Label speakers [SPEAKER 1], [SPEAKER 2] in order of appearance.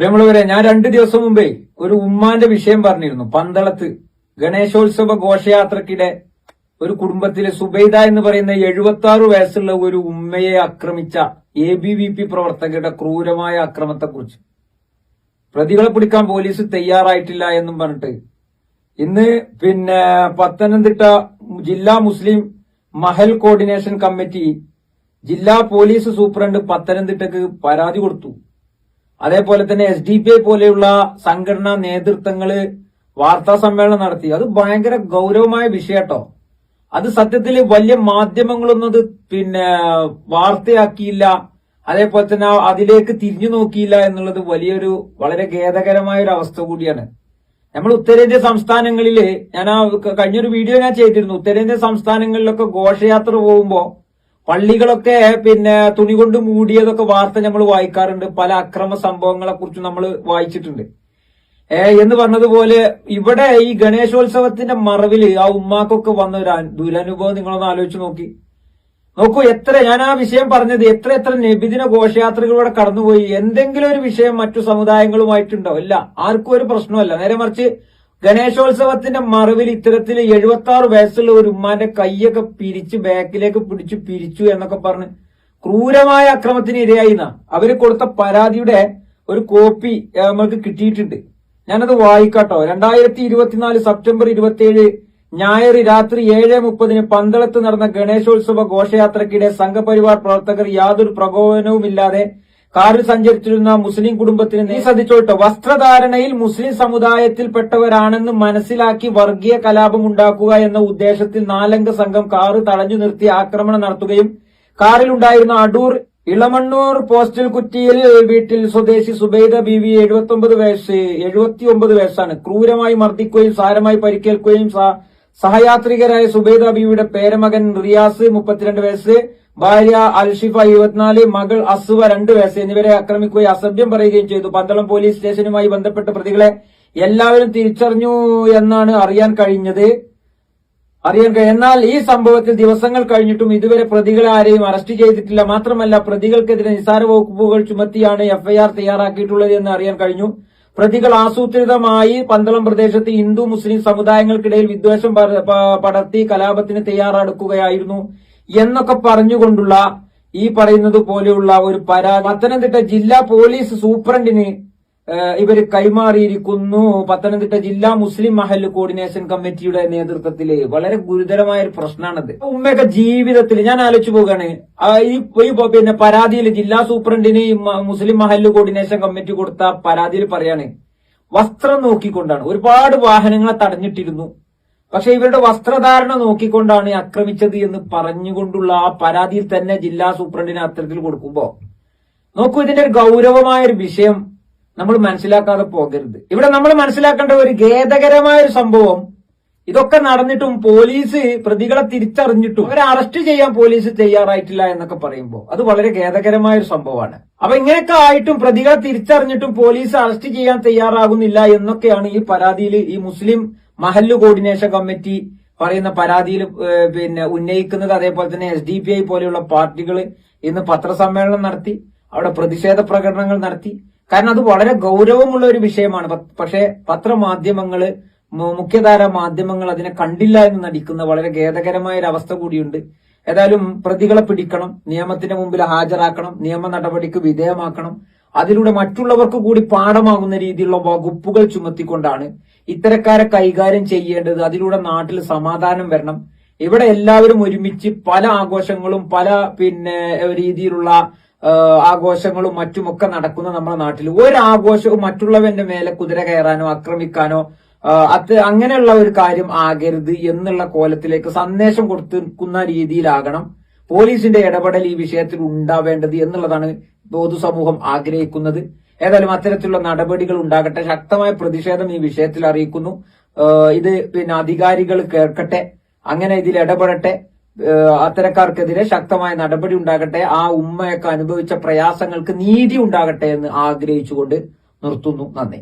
[SPEAKER 1] പ്രിയമുള്ളവരെ ഞാൻ രണ്ടു ദിവസം മുമ്പേ ഒരു ഉമ്മാന്റെ വിഷയം പറഞ്ഞിരുന്നു. പന്തളത്ത് ഗണേശോത്സവ ഘോഷയാത്രക്കിടെ ഒരു കുടുംബത്തിലെ സുബൈദ എന്ന് പറയുന്ന എഴുപത്തി ആറ് വയസ്സുള്ള ഒരു ഉമ്മയെ ആക്രമിച്ച എ ബി വി പി പ്രവർത്തകരുടെ ക്രൂരമായ അക്രമത്തെക്കുറിച്ച്. പ്രതികളെ പിടിക്കാൻ പോലീസ് തയ്യാറായിട്ടില്ല എന്നും പറഞ്ഞിട്ട്. ഇന്ന് പിന്നെ പത്തനംതിട്ട ജില്ലാ മുസ്ലിം മഹൽ കോർഡിനേഷൻ കമ്മിറ്റി ജില്ലാ പോലീസ് സൂപ്രണ്ട് പത്തനംതിട്ടക്ക് പരാതി കൊടുത്തു. അതേപോലെ തന്നെ എസ് ഡി പി ഐ പോലെയുള്ള സംഘടനാ നേതൃത്വങ്ങൾ വാർത്താ സമ്മേളനം നടത്തി. അത് ഭയങ്കര ഗൗരവമായ വിഷയട്ടോ. അത് സത്യത്തിൽ വലിയ മാധ്യമങ്ങളൊന്നും അത് പിന്നെ വാർത്തയാക്കിയില്ല. അതേപോലെ തന്നെ അതിലേക്ക് തിരിഞ്ഞു നോക്കിയില്ല എന്നുള്ളത് വലിയൊരു വളരെ ഖേദകരമായ ഒരു അവസ്ഥ കൂടിയാണ്. നമ്മൾ ഉത്തരേന്ത്യ സംസ്ഥാനങ്ങളിൽ ഞാൻ ആ കഴിഞ്ഞൊരു വീഡിയോ ഞാൻ ചെയ്തിരുന്നു. ഉത്തരേന്ത്യ സംസ്ഥാനങ്ങളിലൊക്കെ ഘോഷയാത്ര പോകുമ്പോ പള്ളികളൊക്കെ പിന്നെ തുണി കൊണ്ട് മൂടിയതൊക്കെ വാർത്ത നമ്മൾ വായിക്കാറുണ്ട്. പല അക്രമ സംഭവങ്ങളെ കുറിച്ച് നമ്മൾ വായിച്ചിട്ടുണ്ട്. എന്ന് പറഞ്ഞതുപോലെ ഇവിടെ ഈ ഗണേശോത്സവത്തിന്റെ മറവിൽ ആ ഉമ്മാക്കൊക്കെ വന്ന ഒരു ദുരനുഭവം നിങ്ങളൊന്ന് ആലോചിച്ച് നോക്കി. നോക്കൂ എത്ര ഞാൻ ആ വിഷയം പറഞ്ഞത് എത്ര എത്ര നബിദിന ഘോഷയാത്രകളിലൂടെ കടന്നുപോയി. എന്തെങ്കിലും ഒരു വിഷയം മറ്റു സമുദായങ്ങളുമായിട്ടുണ്ടോ? ഇല്ല ആർക്കും ഒരു പ്രശ്നമല്ല നേരെ മറിച്ച് ഗണേശോത്സവത്തിന്റെ മറവിൽ ഇത്തരത്തിൽ എഴുപത്തി ആറ് വയസ്സുള്ള ഒരു ഉമ്മാന്റെ കൈയൊക്കെ പിരിച്ച് ബാക്കിലേക്ക് പിടിച്ചു പിരിച്ചു എന്നൊക്കെ പറഞ്ഞ് ക്രൂരമായ അക്രമത്തിന് ഇരയായി അവർ കൊടുത്ത പരാതിയുടെ ഒരു കോപ്പി നമ്മൾക്ക് കിട്ടിയിട്ടുണ്ട്. ഞാനത് വായിക്കാട്ടോ. രണ്ടായിരത്തി ഇരുപത്തിനാല് സെപ്റ്റംബർ ഇരുപത്തിയേഴ് ഞായർ രാത്രി ഏഴ് മുപ്പതിന് പന്തളത്ത് നടന്ന ഗണേശോത്സവ ഘോഷയാത്രക്കിടെ സംഘപരിവാർ പ്രവർത്തകർ യാതൊരു പ്രകോപനവുമില്ലാതെ കാറിൽ സഞ്ചരിച്ചിരുന്ന മുസ്ലിം കുടുംബത്തിന് നീ ശ്രദ്ധിച്ചോട്ടോ വസ്ത്രധാരണയിൽ മുസ്ലിം സമുദായത്തിൽപ്പെട്ടവരാണെന്ന് മനസ്സിലാക്കി വർഗീയ കലാപം ഉണ്ടാക്കുക എന്ന ഉദ്ദേശത്തിൽ നാലംഗ സംഘം കാറ് തടഞ്ഞു നിർത്തി ആക്രമണം നടത്തുകയും കാറിലുണ്ടായിരുന്ന അടൂർ ഇളമണ്ണൂർ പോസ്റ്റൽ കുറ്റിയിൽ വീട്ടിൽ സ്വദേശി സുബൈദ ബീവി എഴുപത്തി ഒമ്പത് വയസ്സ് എഴുപത്തി ഒമ്പത് വയസ്സാണ്. ക്രൂരമായി മർദ്ദിക്കുകയും സാരമായി പരിക്കേൽക്കുകയും സഹയാത്രികരായ സുബൈദ ബീവിയുടെ പേരമകൻ റിയാസ് മുപ്പത്തിരണ്ട് വയസ്സ് ഭാര്യ അൽഷിഫ ഇരുപത്തിനാല് മകൾ അസുവ രണ്ടു വയസ്സ് എന്നിവരെ ആക്രമിക്കുകയും അസഭ്യം പറയുകയും ചെയ്തു. പന്തളം പോലീസ് സ്റ്റേഷനുമായി ബന്ധപ്പെട്ട പ്രതികളെ എല്ലാവരും തിരിച്ചറിഞ്ഞു എന്നാണ് അറിയാൻ കഴിഞ്ഞത്. അറിയാൻ കഴിയും എന്നാൽ ഈ സംഭവത്തിൽ ദിവസങ്ങൾ കഴിഞ്ഞിട്ടും ഇതുവരെ പ്രതികളെ ആരെയും അറസ്റ്റ് ചെയ്തിട്ടില്ല. മാത്രമല്ല പ്രതികൾക്കെതിരെ നിസാര വകുപ്പുകൾ ചുമത്തിയാണ് എഫ്ഐആർ തയ്യാറാക്കിയിട്ടുള്ളത് എന്ന് അറിയാൻ കഴിഞ്ഞു. പ്രതികൾ ആസൂത്രിതമായി പന്തളം പ്രദേശത്ത് ഹിന്ദു മുസ്ലിം സമുദായങ്ങൾക്കിടയിൽ വിദ്വേഷം പടർത്തി കലാപത്തിന് തയ്യാറെടുക്കുകയായിരുന്നു. എന്നൊക്കെ പറഞ്ഞുകൊണ്ടുള്ള ഈ പറയുന്നത് പോലെയുള്ള ഒരു പരാതി. പത്തനംതിട്ട ജില്ലാ പോലീസ് സൂപ്രണ്ടിന് ഇവർ കൈമാറിയിരിക്കുന്നു. പത്തനംതിട്ട ജില്ലാ മുസ്ലിം മഹൽ കോർഡിനേഷൻ കമ്മിറ്റിയുടെ നേതൃത്വത്തിൽ വളരെ ഗുരുതരമായ ഒരു പ്രശ്നമാണത് ഉമ്മയൊക്കെ ജീവിതത്തിൽ ഞാൻ ആലോചിച്ചു പോവുകയാണ്. ഈ പിന്നെ പരാതിയിൽ ജില്ലാ സൂപ്രണ്ടിന് മുസ്ലിം മഹൽ കോർഡിനേഷൻ കമ്മിറ്റി കൊടുത്ത പരാതിയിൽ പറയാണ് വസ്ത്രം നോക്കിക്കൊണ്ടാണ്. ഒരുപാട് വാഹനങ്ങളെ തടഞ്ഞിട്ടിരുന്നു. പക്ഷെ ഇവരുടെ വസ്ത്രധാരണ നോക്കിക്കൊണ്ടാണ് ആക്രമിച്ചത് എന്ന് പറഞ്ഞുകൊണ്ടുള്ള ആ പരാതിയിൽ തന്നെ ജില്ലാ സൂപ്രണ്ടിന് അത്തരത്തിൽ കൊടുക്കുമ്പോ. നോക്കൂ ഇതിന്റെ ഒരു ഗൗരവമായ ഒരു വിഷയം നമ്മൾ മനസ്സിലാക്കാതെ പോകരുത്. ഇവിടെ നമ്മൾ മനസ്സിലാക്കേണ്ട ഒരു ഖേദകരമായ ഒരു സംഭവം ഇതൊക്കെ നടന്നിട്ടും പോലീസ് പ്രതികളെ തിരിച്ചറിഞ്ഞിട്ടും അവരെ അറസ്റ്റ് ചെയ്യാൻ പോലീസ് തയ്യാറായിട്ടില്ല എന്നൊക്കെ പറയുമ്പോൾ അത് വളരെ ഖേദകരമായ ഒരു സംഭവമാണ്. അപ്പൊ ഇങ്ങനെയൊക്കെ ആയിട്ടും പ്രതികളെ തിരിച്ചറിഞ്ഞിട്ടും പോലീസ് അറസ്റ്റ് ചെയ്യാൻ തയ്യാറാകുന്നില്ല എന്നൊക്കെയാണ് ഈ പരാതിയിൽ ഈ മുസ്ലിം മഹല്ല് കോർഡിനേഷൻ കമ്മിറ്റി പറയുന്ന പരാതിയിൽ പിന്നെ ഉന്നയിക്കുന്നത് അതേപോലെ തന്നെ എസ് ഡി പി ഐ പോലെയുള്ള പാർട്ടികൾ ഇന്ന് പത്രസമ്മേളനം നടത്തി അവിടെ പ്രതിഷേധ പ്രകടനങ്ങൾ നടത്തി. കാരണം അത് വളരെ ഗൗരവമുള്ള ഒരു വിഷയമാണ്. പക്ഷേ പത്രമാധ്യമങ്ങൾ മുഖ്യധാര മാധ്യമങ്ങൾ അതിനെ കണ്ടില്ല എന്ന് നടിക്കുന്ന വളരെ ഖേദകരമായ ഒരു അവസ്ഥ കൂടിയുണ്ട്. ഏതായാലും പ്രതികളെ പിടിക്കണം നിയമത്തിന് മുമ്പിൽ ഹാജരാക്കണം നിയമ നടപടിക്ക് വിധേയമാക്കണം. അതിലൂടെ മറ്റുള്ളവർക്ക് കൂടി പാഠമാകുന്ന രീതിയിലുള്ള വകുപ്പുകൾ ചുമത്തിക്കൊണ്ടാണ് ഇത്തരക്കാരെ കൈകാര്യം ചെയ്യേണ്ടത്. അതിലൂടെ നാട്ടിൽ സമാധാനം വരണം. ഇവിടെ എല്ലാവരും ഒരുമിച്ച് പല ആഘോഷങ്ങളും പല പിന്നെ രീതിയിലുള്ള ആഘോഷങ്ങളും മറ്റുമൊക്കെ നടക്കുന്ന നമ്മുടെ നാട്ടിൽ. ഒരു ആഘോഷവും മറ്റുള്ളവന്റെ മേലെ കുതിര കയറാനോ ആക്രമിക്കാനോ അത് അങ്ങനെയുള്ള ഒരു കാര്യം ആകരുത് എന്നുള്ള കോലത്തിലേക്ക് സന്ദേശം കൊടുത്തിരിക്കുന്ന രീതിയിലാകണം. പോലീസിന്റെ ഇടപെടൽ ഈ വിഷയത്തിൽ ഉണ്ടാവേണ്ടത് എന്നുള്ളതാണ് പൊതുസമൂഹം ആഗ്രഹിക്കുന്നത്. ഏതായാലും അത്തരത്തിലുള്ള നടപടികൾ ഉണ്ടാകട്ടെ. ശക്തമായ പ്രതിഷേധം ഈ വിഷയത്തിൽ അറിയിക്കുന്നു. ഇത് പിന്നെ അധികാരികൾ കേൾക്കട്ടെ. അങ്ങനെ ഇതിൽ ഇടപെടട്ടെ. അത്തരക്കാർക്കെതിരെ ശക്തമായ നടപടി ഉണ്ടാകട്ടെ. ആ ഉമ്മയൊക്കെ അനുഭവിച്ച പ്രയാസങ്ങൾക്ക് നീതി ഉണ്ടാകട്ടെ എന്ന് ആഗ്രഹിച്ചുകൊണ്ട് നിർത്തുന്നു. നന്ദി.